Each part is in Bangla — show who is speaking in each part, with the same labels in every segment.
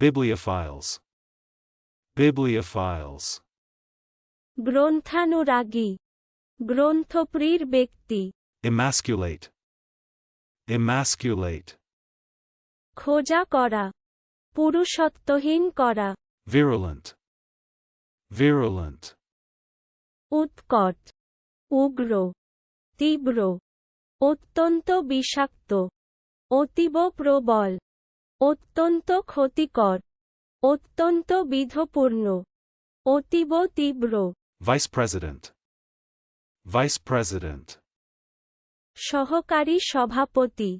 Speaker 1: Bibliophiles. Bibliophiles.
Speaker 2: গ্রন্থানুরাগী গ্রন্থপ্রিয় ব্যক্তি
Speaker 1: Emasculate. Emasculate.
Speaker 2: খোঁজা করা পুরুষত্বহীন করা
Speaker 1: Virulent. Virulent.
Speaker 2: উৎকট উগ্র তীব্র অত্যন্ত বিষাক্ত অতীব প্রবল অত্যন্ত ক্ষতিকর অত্যন্ত বিধপূর্ণ অতীব তীব্র।
Speaker 1: ভাইস প্রেসিডেন্ট ভাইস প্রেসিডেন্ট
Speaker 2: সহকারী সভাপতি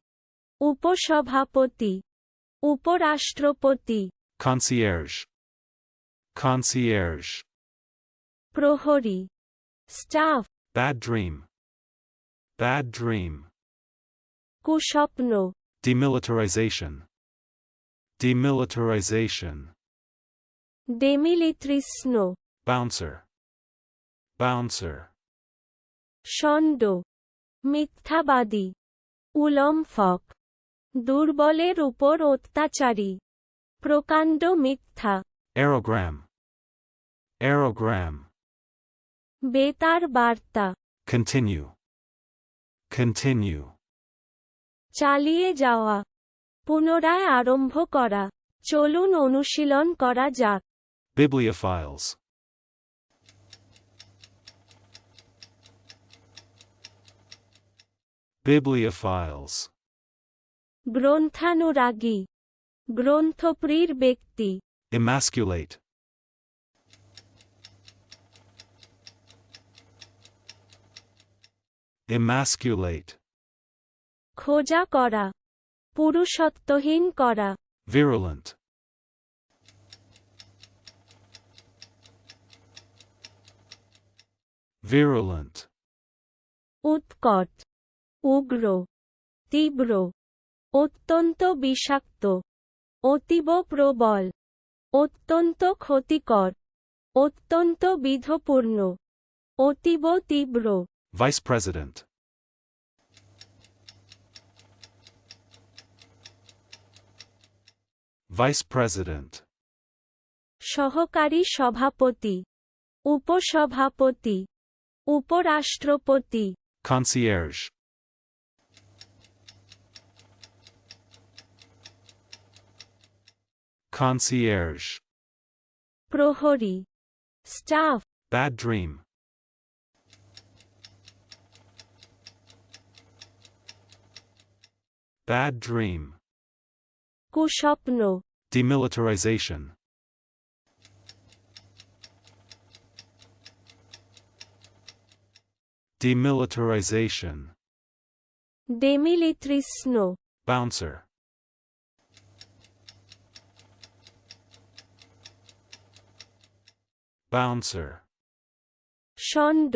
Speaker 2: উপসভাপতি উপরাষ্ট্রপতি।
Speaker 1: কনসিয়ার্জ কনসিয়ার্জ
Speaker 2: প্রহরী staff.
Speaker 1: Bad dream bad dream
Speaker 2: কুস্বপ্ন।
Speaker 1: Demilitarization Demilitarization.
Speaker 2: Demilitarization
Speaker 1: Bouncer. Bouncer.
Speaker 2: ষণ্ড মিথ্যাবাদী উলম্ফক দুর্বলের উপর অত্যাচারী প্রকাণ্ড মিথ্যা
Speaker 1: Aerogram. Aerogram.
Speaker 2: বেতার বার্তা
Speaker 1: Continue. Continue.
Speaker 2: চালিয়ে যাওয়া পুনরায় আরম্ভ করা চলুন অনুশীলন করা যাক
Speaker 1: Bibliophiles. Bibliophiles.
Speaker 2: গ্রন্থানুরাগী গ্রন্থপ্রিয় ব্যক্তি
Speaker 1: Emasculate. Emasculate.
Speaker 2: খোঁজা করা পুরুষত্বহীন করা
Speaker 1: Virulent. Virulent.
Speaker 2: উৎকট উগ্র তীব্র অত্যন্ত বিষাক্ত অতীব প্রবল অত্যন্ত ক্ষতিকর অত্যন্ত বিধপূর্ণ অতীব তীব্র
Speaker 1: ভাইস President. Vice President.
Speaker 2: সহকারী সভাপতি উপসভাপতি উপরাষ্ট্রপতি
Speaker 1: Concierge. Concierge.
Speaker 2: প্রহরী staff
Speaker 1: Bad dream. Bad dream.
Speaker 2: কুস্বপ্ন
Speaker 1: Demilitarization. Demilitarization.
Speaker 2: ডেমিলিত্রিস্ন
Speaker 1: Bouncer. Bouncer.
Speaker 2: ষণ্ড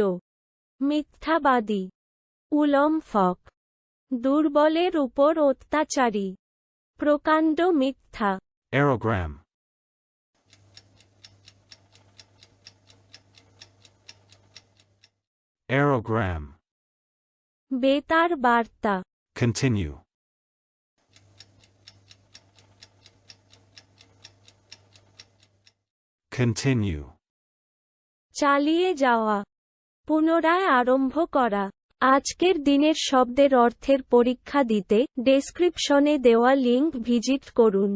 Speaker 2: মিথ্যাবাদী উলম্ফক দুর্বলের উপর অত্যাচারী প্রকাণ্ড মিথ্যা
Speaker 1: Aerogram. Aerogram.
Speaker 2: বেতার বার্তা
Speaker 1: Continue. Continue.
Speaker 2: চালিয়ে যাওয়া পুনরায় আরম্ভ করা আজকের দিনের শব্দের অর্থের পরীক্ষা দিতে ডেসক্রিপশনে দেওয়া লিংক ভিজিট করুন